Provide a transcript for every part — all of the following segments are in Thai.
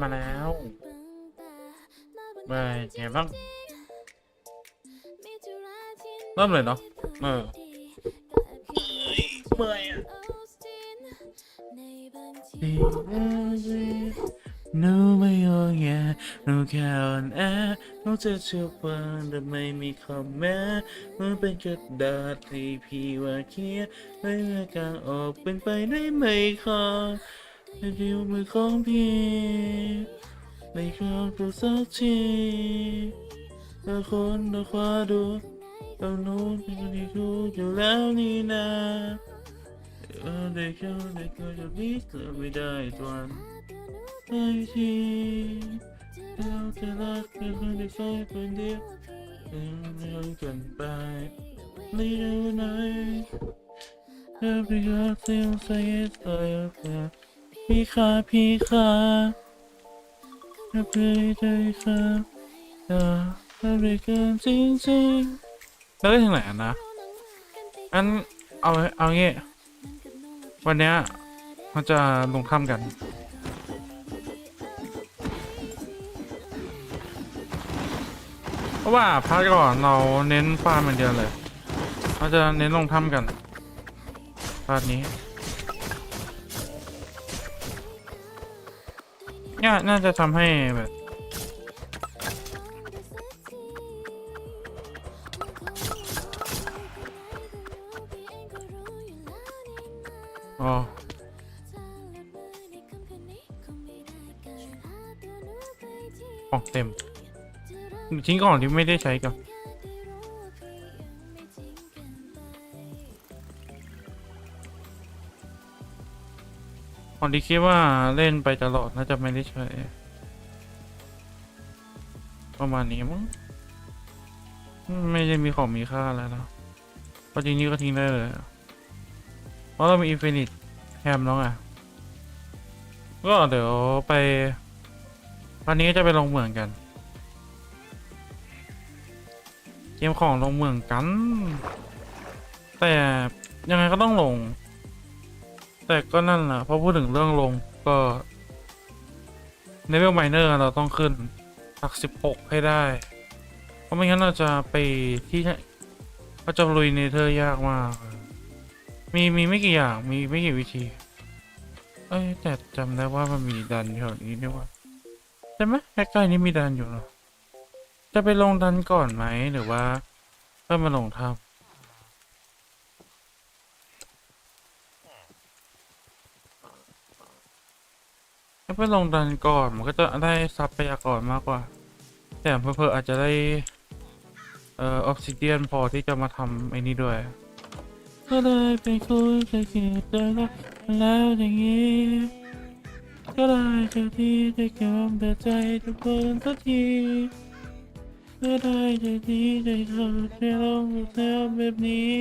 มาแล้วมาแล้วไปไงบ้างเริ่มเลยเนาะเออเมื่อยอะหนูไม่โอแงหนูแค่อ่อนแอหนูจะเชื่อฟังแต่ไม่มีคำแม้มันเป็นกระดาษที่พี่ว่าเขียนไม่เมื่อกางออกเป็นไปได้ไหมคะ ในนิ้วมือของพี่ไม่ขอพูดสักทีแต่คนตะคว้าดูตรงนู้นที่คนที่รู้อยู่แล้วนี่นะเออเด็กเข้าเด็กเข้าจะรีบเกิดไม่ได้ตอนไอ้ทีเราจะรักกันคนที่ใช่คนเดียวเออไม่ต้องกันไปไม่ได้ไหน Every girl feels like it's like พี่ค่ะพี่ค่ะถ้าเพื่อใจค่ะอย่าทำด้วยกันจริงๆแล้วได้ถึงไหนนะ อันเอาเอางี้วันเนี้ยมันจะลงถ้ำกันเพราะว่าพักก่อนเราเน้นฟาร์มอย่างเดียวเลยเราจะเน้นลงถ้ำกันพาร์ทนี้ เนี่ยน่าจะทำให้แบบอ๋อของเต็มทิ้งกล่องที่ไม่ได้ใช้ก่อน องที่คิดว่าเล่นไปตลอดน่าจะไม่ได้ใช้ ประมาณนี้มั้งไม่ได้มีของมีค่าอะไรแล้วเพราะจริงนี้ก็ทิ้งได้เลย เพราะเรามีอินฟินิตแฮมแล้วไงก็เดี๋ยวไปวันนี้จะไปลงเหมืองกัน เกมของลงเหมืองกัน แต่ยังไงก็ต้องลง แต่ก็นั่นแหละพอพูดถึงเรื่องลงก็ในเวลไมเนอร์เราต้องขึ้นสักสิบหกให้ได้ เพราะไม่งั้นเราจะไปที่เราจะลุยเนเธอร์ยากมาก มีมีไม่กี่อย่างมีไม่กี่วิธี เอ้ยแต่จำได้ว่ามันมีดันแถวนี้ด้วยว่าใช่ไหมใกล้ๆนี้มีดันอยู่เหรอจะไปลงดันก่อนไหมหรือว่าเพื่อมาลงทับ ถ้าไปลงดันก่อนมันก็จะได้ทรัพยากรมากกว่า แต่เพื่อๆอาจจะได้ เอ่อออกซิเดียนพอที่จะมาทำไอ้นี้ด้วย ก็ได้ไปคุยกับเกียรติแล้วแล้วอย่างนี้ก็ได้เจอที่ได้ยอมแต่ใจทุกคนสักทีก็ได้เจอที่ได้ทำให้ลงแล้วแบบนี้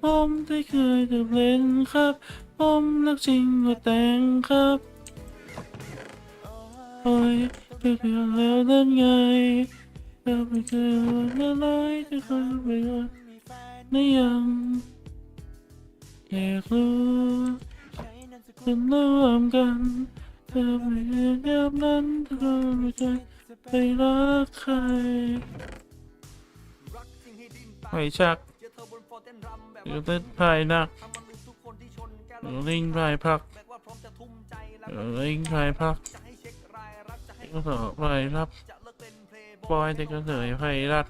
ผมได้เคยถูกเล่นครับ ผมรักจริงก็แต่งครับ โอ้ยเพื่อนแล้วนั่นไงเราไม่เคยว่าอะไรจะเคยไปว่าไม่ยังอยากรู้คุณร่วมกันเธอไม่เห็นแบบนั้นเธอไม่ใจไปรักใครไม่ชักหรือเป็นภายนักหรือลิงภายพักหรือลิงภายพัก ก็สอบไปรับปอยแต่ก็เสยไพรัต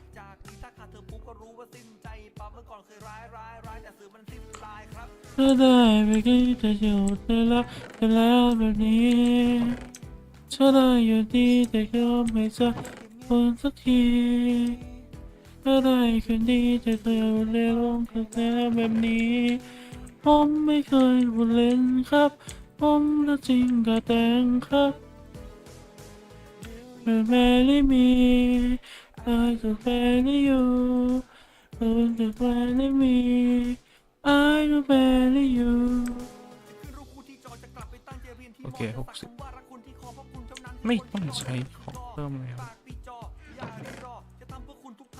ก็ได้ไปก็จะอยู่แต่ละแต่แล้วแบบนี้ฉันได้อยู่ดีแต่ก็ไม่สักคนสักทีก็ได้คืนดีแต่เธอเลี้ยงกับแล้แบบนี้ผมไม่เคยพูดเล่นครับ ผมรักจริงก็แตงครับ But barely me, I so barely you. Oh, so barely me, I so barely you. โอเคหกสิบไม่ต้องใช้ของเพิ่มแล้ว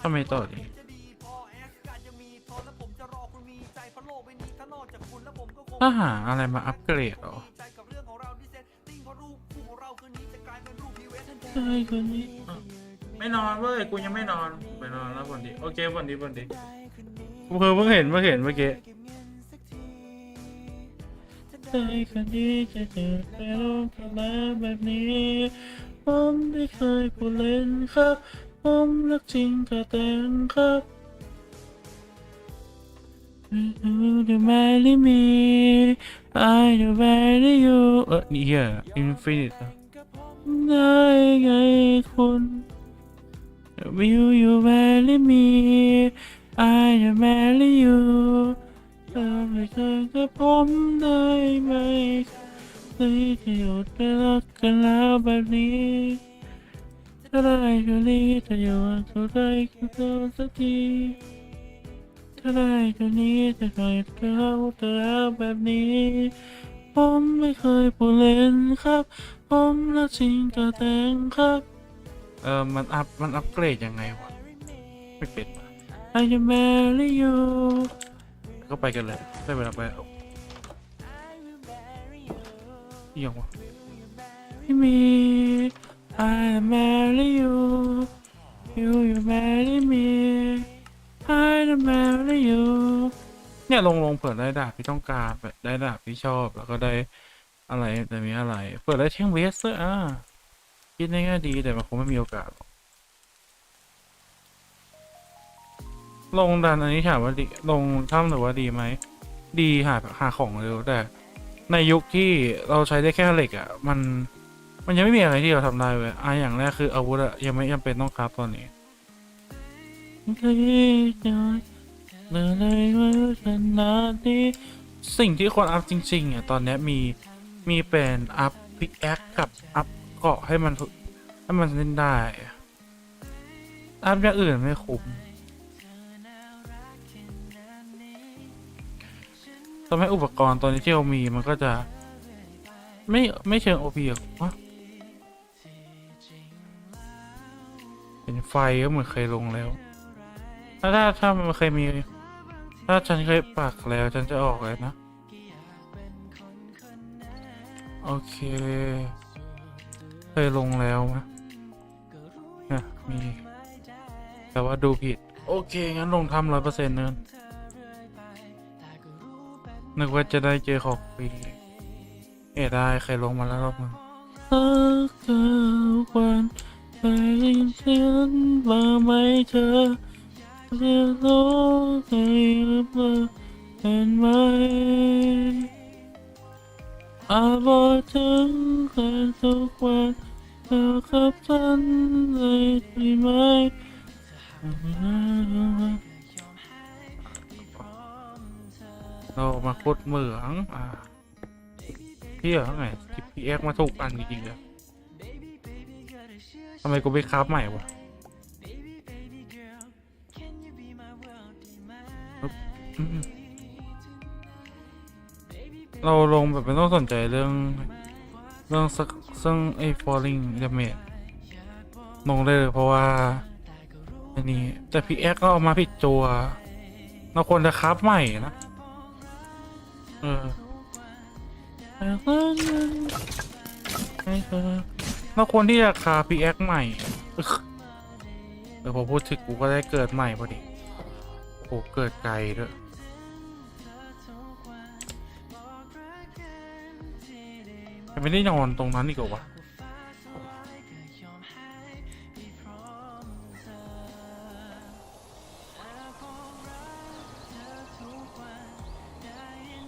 ทำไมต่อดีถ้าหาอะไรมาอัปเกรดหรอ ใครคนนี้อะไม่นอนเว้ยกูยังไม่นอนไปนอนแล้ววันดีโอเควันดีวันดีกูเพิ่งเพิ่งเห็นเพิ่งเห็นเมื่อกี้ใครคนนี้จะเจอไปลงทะเลแบบนี้ผมไม่เคยพูดเล่นครับ ผมรักจริงก็แต่งครับ You the marry me I the marry you เออนี่เฮีย Infinite อะ ได้ไงคุณ Will you marry me I the marry you เธอไม่เคยกับผมได้ไหมเคยจะหยุดไปรักกันแล้วแบบนี้ถ้าได้เท่านี้จะอยู่กับเธอได้กับเธอสักทีถ้าได้เท่านี้จะเคยเธอแล้วแบบนี้ ผมไม่เคยพูดเล่นครับ ผมรักจริงก็แต่งครับ เออมันอัพมันอัพเกรดยังไงวะไม่เป็นวะ I just marry you ก็ไปกันเลยได้เวลาไปแล้วเอียงวะไม่มี I marry you you you marry me I don't marry you เนี่ยลงลงเปิดได้ดาบที่ต้องการแบบได้ดาบที่ชอบแล้วก็ได้อะไรแต่มีอะไร เปิดได้เช่งเวสเตอร์อะคิดในแง่ดีแต่มันคงไม่มีโอกาสหรอกลงดันอันนี้ถามว่าดีลงถ้ำหรือว่าดีไหม ดีหาหาของเร็วแต่ ในยุคที่เราใช้ได้แค่เหล็กอะ มันมันยังไม่มีอะไรที่เราทำได้เว้ยอะอย่างแรกคืออาวุธอะยังไม่จำเป็นต้องคราฟตอนนี้ เมื่อไรว่านาดนี้สิ่งที่คนอัพจริงๆอะตอนนี้มีมีเป็นอัพพิกแอคกับอัพเกาะให้มันให้มันเล่นได้อะอัพอย่างอื่นไม่คุ้มทำให้อุปกรณ์ตอนนี้ที่เรามีมันก็จะ ไม่ไม่เชิงโอพีหรอกวะเป็นไฟก็เหมือนเคยลงแล้ว ถ้าถ้าถ้ามันเคยมี ถ้าฉันเคยปักแล้วฉันจะออกเลยนะ โอเค เคยลงแล้วมะนี่ยมี แต่ว่าดูผิด โอเค งั้นลงทำร้อยเปอร์เซ็นต์เนินนึกว่าจะได้เจอของฟรีเอ๋ได้เคยลงมาแล้วรอบนึงเธอเกิดวันเคยยินเสียงบ้าไหมเธอ เรียกร้องให้รับรู้เห็นไหมอาบอกถึงกันทุกวันเธอกับฉันเลยใช่ไหมเรามาขุดเหมืองอ่าพี่เหรอไงที่พี่เอ็กมาถูกอันจริงๆเลยทำไมกูไปคราฟใหม่วะ เราลงแบบไม่ต้องสนใจเรื่อง เรื่องสักซึ่งไอ้ falling damage ลงได้เลยเพราะว่าอันนี้แต่พีเอ็กก็เอามาผิดตัวเราควรจะคับใหม่นะเออเราควรที่จะคาพีเอ็กใหม่เดี๋ยวพอพูดถึงกูก็ได้เกิดใหม่พอดี อ้เกิดไกลด้วยยังไม่ได้นอนตรงนั้นอีกเหรอวะ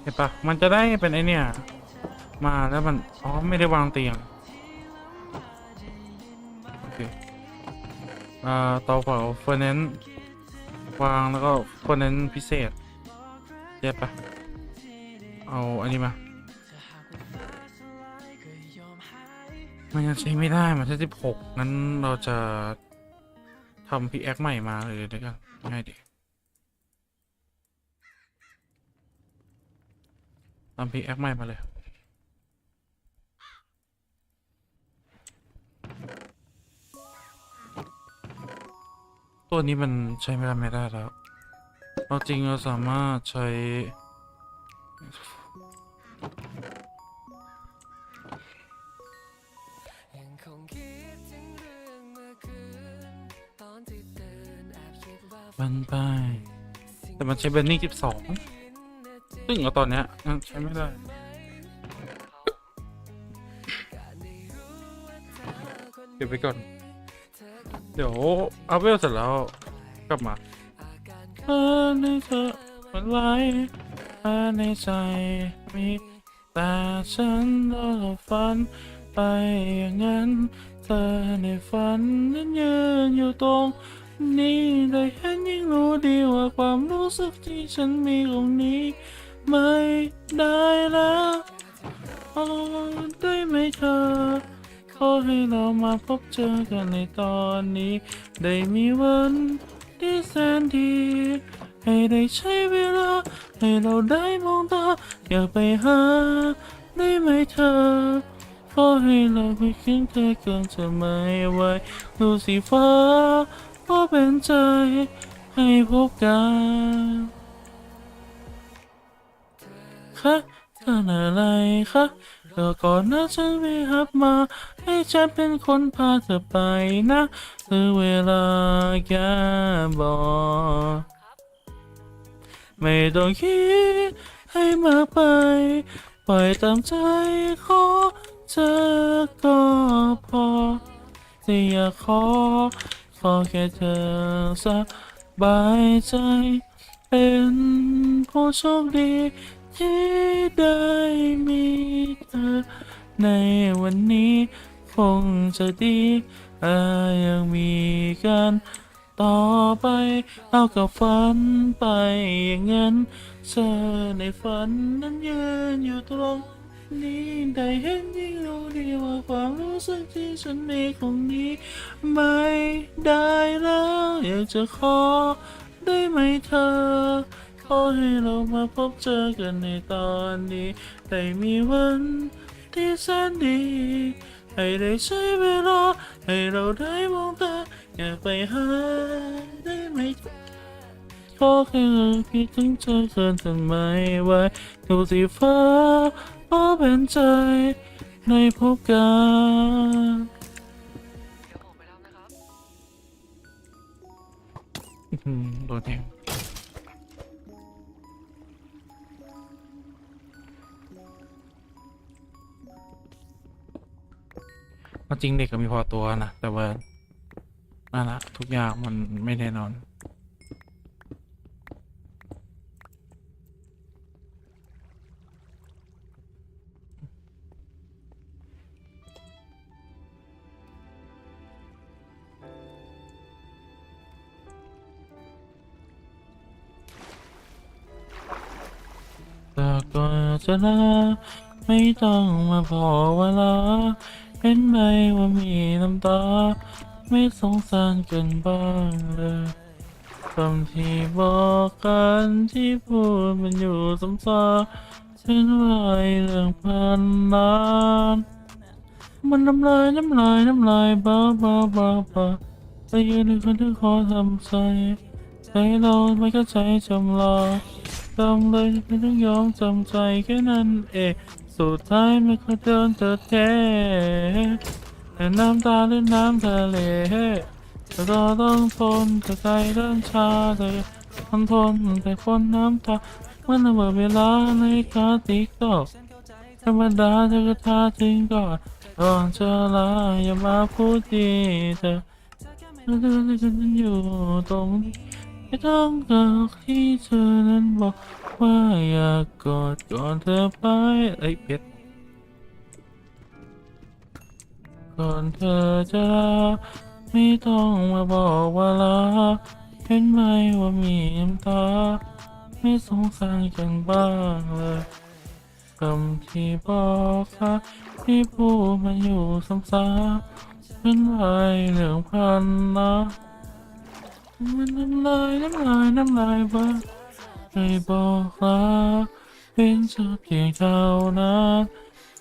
เห็นปะมันจะได้เป็นไอเนี่ย มาแล้วมัน อ๋อ ไม่ได้วางเตียง โอเค อ่าเตาเผาเฟอร์เนน วางแล้วก็คนนั้นพิเศษเจ็บปะเอาอันนี้มา มันยังใช้ไม่ได้มันใช้สิบหกงั้นเราจะทำพีแอคใหม่มาเลยเดี๋ยวกันง่ายดีทำพีแอคใหม่มาเลย ตัวนี้มันใช้ไม่ได้ไม่ได้แล้วเราจริงเราสามารถใช้ บันไป แต่มันใช้เบนนี่กิบสองซึ่งเราตอนเนี้ยใช้ไม่ได้เก็บไปก่อน เดี๋ยวอัพเวลเสร็จแล้วกลับมาเธอในเธอมันไหลเธอในใจมีแต่ฉันก็ฝันไปอย่างนั้นเธอในฝันนั้นยืนอยู่ตรงนี้ได้เห็นยิ่งรู้ดีว่าความรู้สึกที่ฉันมีตรงนี้ ไม่ได้แล้วโอ้ได้ไหมเธอ ขอให้เรามาพบเจอกันในตอนนี้ ได้มีวันที่แสนดี ให้ได้ใช้เวลา ให้เราได้มองตา อย่าไปหา ได้ไหมเธอ ขอให้เราไปคิดแค่เกินจะไม่ไหวดูสีฟ้าก็เป็นใจ ให้พบกันคะกันอะไรคะ เธอก่อนนะฉันไปหับมา ให้ฉันเป็นคนพาเธอไปนะคือเวลาแค่บอกไม่ต้องคิดให้มากไป ปล่อยตามใจขอเธอก็พอที่อยากขอ ขอแค่เธอสบายใจ เป็นผู้โชคดี ที่ได้มีเธอ ในวันนี้คงจะดีอายังมีกันต่อไป เอากับฝันไปอย่างนั้นเธอในฝันนั้นยืนอยู่ตรงนี้ได้เห็นยิ่งรู้ดีว่าความรู้สึกที่ฉันมีคงนี้ ไม่ได้แล้ว อยากจะขอได้ไหมเธอ ขอให้เรามาพบเจอกันในตอนนี้ ได้มีวันที่แสนดี ให้ได้ใช้เวลา ให้เราได้มองตาอยากไปหาได้ไหมขอแค่เราคิดถึงเธอเกินทำไมไหวดูสีฟ้าก็เป็นใจในพบกันโดนแทง จริงเด็กก็มีพอตัวนะ แต่ว่านั่นละทุกอย่างมันไม่แน่นอน แต่ก็จะลาไม่ต้องมาพอเวลา เป็นไหมว่ามีน้ำตา ไม่สงสารกันบ้างเลยคำที่บอกกันที่พูดมันอยู่ซ้ำๆฉันว่าเรื่องพันล้านมันน้ำลายน้ำลายน้ำลายบ้าบ้าบ้าบ้าไปยืนในคนที่ขอทำใจใจเราไม่เข้าใจจำลาจำเลยไม่ต้องยอมจำใจแค่นั้นเอง สุดท้ายไม่เคยเดินเจอแท้แต่น้ำตาหรือน้ำทะเลแต่ก็ต้องทนกับใจเดินชาเลยต้องทนแต่คนน้ำตามันระเบิดเวลาในคาติ๊กตอกธรรมดาเธอก็ท่าถึงก่อนก่อนจะลาอย่ามาพูดดีเธอเธอเธอฉันอยู่ตรงไม่ต้องกับที่เธอนั้นบอก ว่าอยากกอดก่อนเธอไปเอ้ยเพชรก่อนเธอจะลาไม่ต้องมาบอกว่าลาเห็นไหมว่ามีน้ำตา ไม่สงสารกันบ้างเลยคำที่บอกค่ะที่พูดมันอยู่ซ้ำๆเป็นไรเรื่องพันนะมันน้ำลายน้ำลายน้ำลายบ้า ให้บอกลาเป็นเธอเพียงเท่านั้น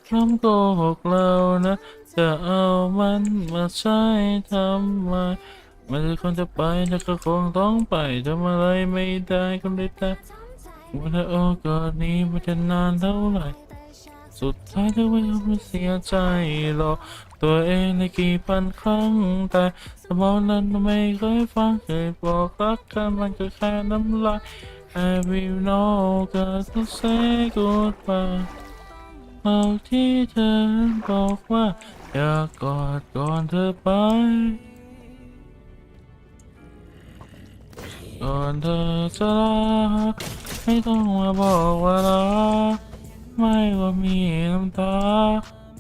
คำโกหกเรานะจะเอามันมาใช้ทำไมมันจะคนจะไปแต่ก็คงต้องไปทำอะไรไม่ได้คนได้แต่ว่าถ้าโอกาสนี้มันจะนานเท่าไหร่สุดท้ายเธอไม่ยอมเสียใจหรอกตัวเองในกี่พันครั้ง แต่สมองนั้นไม่เคยฟังเคยบอกรักกันมันก็แค่น้ำลาย I will know ก็ต้อง say goodbye เอาที่เธอบอกว่าอยากกอดก่อนเธอไป ก่อนเธอจะลาไม่ต้องมาบอกว่ารักไม่ว่ามีน้ำตา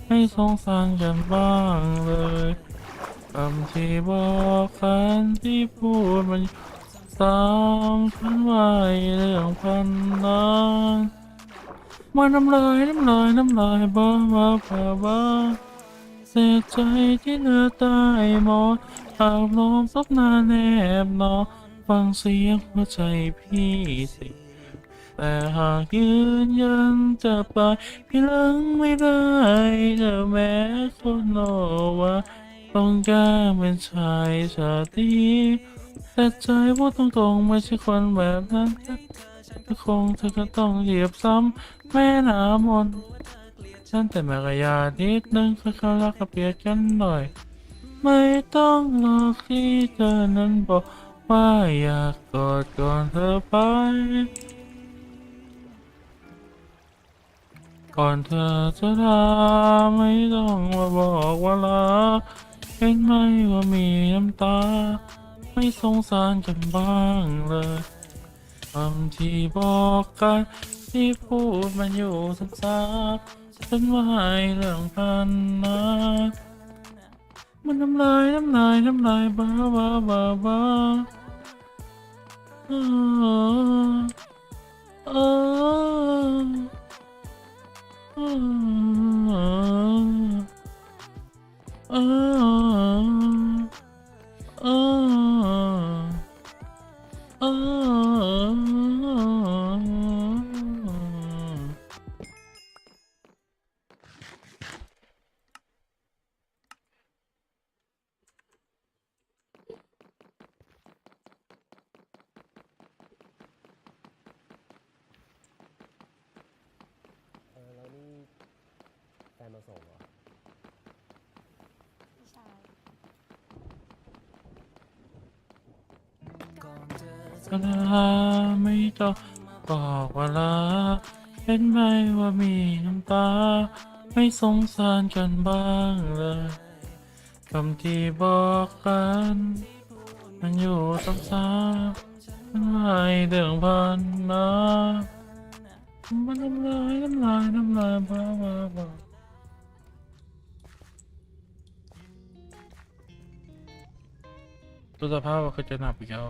ไม่สงสารกันบ้างเลยคำที่บอกกันที่พูดมัน ซ้ำฉันไว้เรื่องพันนั้นมันน้ำลายน้ำลายน้ำลายบ้าบ้าบ้าบ้าเสียใจที่เหลือใต้หมอนอาบลมซบหน้าแนบนอนฟังเสียงหัวใจพี่สิแต่หากยืนยันจะไปพี่ลิงไม่ได้จะแม้คนโนว่าต้องการเป็นชายชาตรี แต่ใจพูดตรงๆไม่ใช่คนแบบนั้นถ้าคงเธอก็ต้องเหยียบซ้ำแม่หนามนฉันแต่แม่กยานิดนึงค่อยๆรักกับเปียกกันหน่อย ไม่ต้องหลอที่เธอนั้นบอกว่าอยากกอดก่อนเธอไป ก่อนเธอจะลาไม่ต้องมาบอกว่ารักเห็นไหมว่ามีน้ำตา ไม่สงสารกันบ้างเลยคำที่บอกกันที่พูดมันอยู่ซ้ำๆฉันว่าให้เรื่องพันนะมันน้ำลายน้ำลายน้ำลายบ้าบ้าบ้าบ้าเออเออเออ ส่งเหรอพี่ชายก็ลาไม่ต้องบอกว่าลาเห็นไหมว่ามีน้ำตา ไม่สงสารกันบ้างเลยคำที่บอกกัน มันอยู่ซ้ำๆมันไม่เรื่องพันนะมันน้ำลายน้ำลายน้ำลายบ้าบ้าบ้า ตัวสภาพว่าเขา